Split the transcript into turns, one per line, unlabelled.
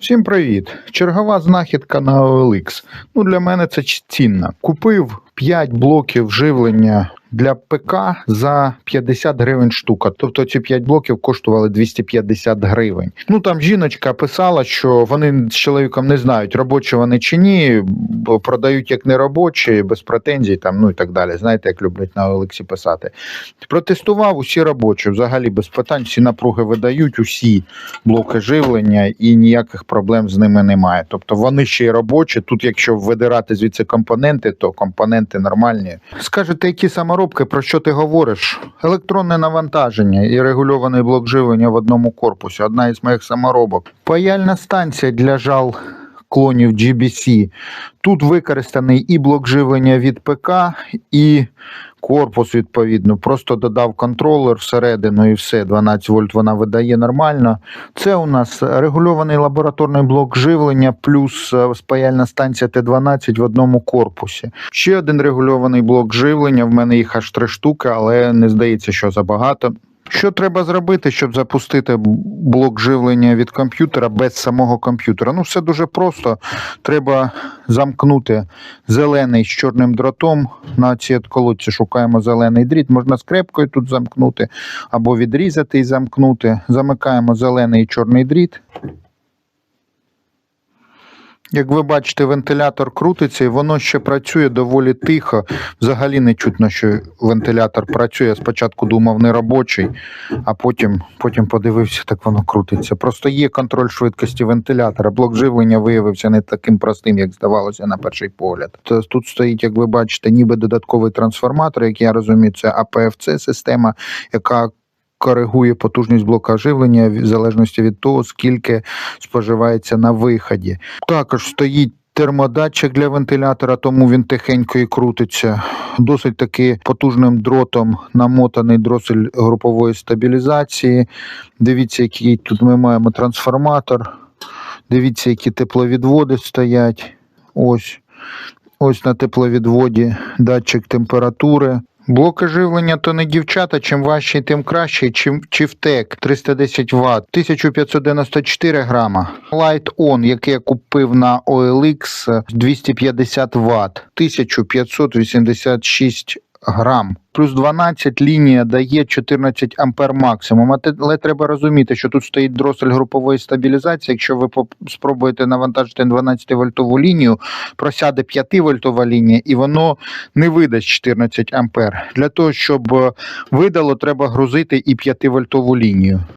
Всім привіт! Чергова знахідка на OLX. Ну, для мене це цінна. Купив 5 блоків живлення для ПК за 50 гривень штука. Тобто ці 5 блоків коштували 250 гривень. Ну там жіночка писала, що вони з чоловіком не знають, робочі вони чи ні, бо продають як неробочі, без претензій, там, ну і так далі. Знаєте, як люблять на OLX писати. Протестував усі робочі, взагалі без питань, всі напруги видають, усі блоки живлення і ніяких проблем з ними немає. Тобто вони ще й робочі. Тут, якщо видирати звідси компоненти, то компоненти нормальні. Скажете, які саморобки, про що ти говориш? Електронне навантаження і регульований блок живлення в одному корпусі. Одна із моїх саморобок. Паяльна станція для жал. Клонів GBC. Тут використаний і блок живлення від ПК, і корпус відповідно. Просто додав контролер всередину і все. 12 вольт вона видає нормально. Це у нас регульований лабораторний блок живлення плюс е, спаяльна станція Т12 в одному корпусі. Ще один регульований блок живлення. В мене їх аж три штуки, але не здається, що забагато. Що треба зробити, щоб запустити блок живлення від комп'ютера без самого комп'ютера? Ну, все дуже просто. Треба замкнути зелений з чорним дротом. На цій колодці шукаємо зелений дріт. Можна скрепкою тут замкнути або відрізати і замкнути. Замикаємо зелений і чорний дріт. Як ви бачите, вентилятор крутиться і воно ще працює доволі тихо. Взагалі не чутно, що вентилятор працює. Я спочатку думав не робочий, а потім, потім подивився, так воно крутиться. Просто є контроль швидкості вентилятора. Блок живлення виявився не таким простим, як здавалося на перший погляд. Тут стоїть, як ви бачите, ніби додатковий трансформатор, як я розумію, це АПФЦ система, яка коригує потужність блока живлення в залежності від того, скільки споживається на виході. Також стоїть. Термодатчик для вентилятора, тому він тихенько і крутиться. Досить таки потужним дротом намотаний дросель групової стабілізації. Дивіться, який тут ми маємо трансформатор. Дивіться, які тепловідводи стоять. Ось. Ось на тепловідводі датчик температури. Блоки живлення то не дівчата, чим важчий, тим краще. Чим Чифтек 310 Вт, 1594 грама. Light On, який я купив на OLX 250 Вт, 1586 грам. Плюс 12 лінія дає 14 ампер максимум. Але треба розуміти, що тут стоїть дросель групової стабілізації. Якщо ви спробуєте навантажити 12 вольтову лінію, просяде 5 вольтова лінія, і воно не видасть 14 ампер. Для того, щоб е, видало, треба грузити і 5 вольтову лінію.